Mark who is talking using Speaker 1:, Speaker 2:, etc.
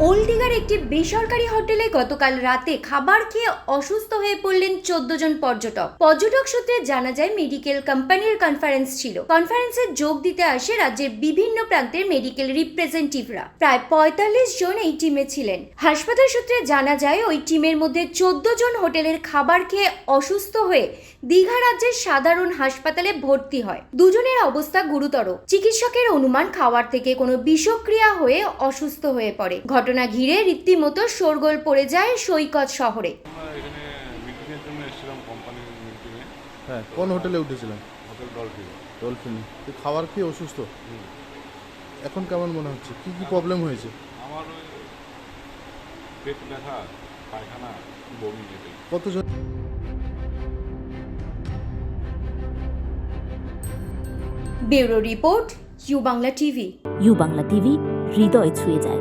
Speaker 1: ওল্ডিগার একটি বেসরকারি হোটেলে গতকাল রাতে খাবার খেয়ে অসুস্থ হয়ে পড়লেন চোদ্দ জন পর্যটক। পর্যটক সূত্রে জানা যায়, মেডিকেল কোম্পানির কনফারেন্স ছিল। কনফারেন্সে যোগ দিতে আসে রাজ্যের বিভিন্ন প্রান্তের মেডিকেল রিপ্রেজেন্টেটিভরা প্রায় পঁয়তাল্লিশ জন এই টিমে ছিলেন। হাসপাতাল সূত্রে জানা যায়, ওই টিমের মধ্যে চোদ্দ জন হোটেলের খাবার খেয়ে অসুস্থ হয়ে দীঘা রাজ্যের সাধারণ হাসপাতালে ভর্তি হয়। দুজনের অবস্থা গুরুতর। চিকিৎসকের অনুমান, খাওয়ার থেকে কোনো বিষক্রিয়া হয়ে অসুস্থ হয়ে পড়ে। ঘটনা ঘিরে রীতিমতো শোরগোল পড়ে যায় সৈকত শহরে।
Speaker 2: হ্যাঁ কোন হোটেলে উঠেছিলেন?
Speaker 3: হোটেল ডলফিন
Speaker 2: ডলফিন তো খাবার খেয়ে অসুস্থ? এখন কেমন মনে হচ্ছে? কি কি প্রবলেম হয়েছে?
Speaker 3: আমার পেট ব্যথা পায়খানা বমি
Speaker 2: কতজন?
Speaker 1: Bureau report U Bangla TV.
Speaker 4: U Bangla TV হৃদয় ছুঁয়ে যায়।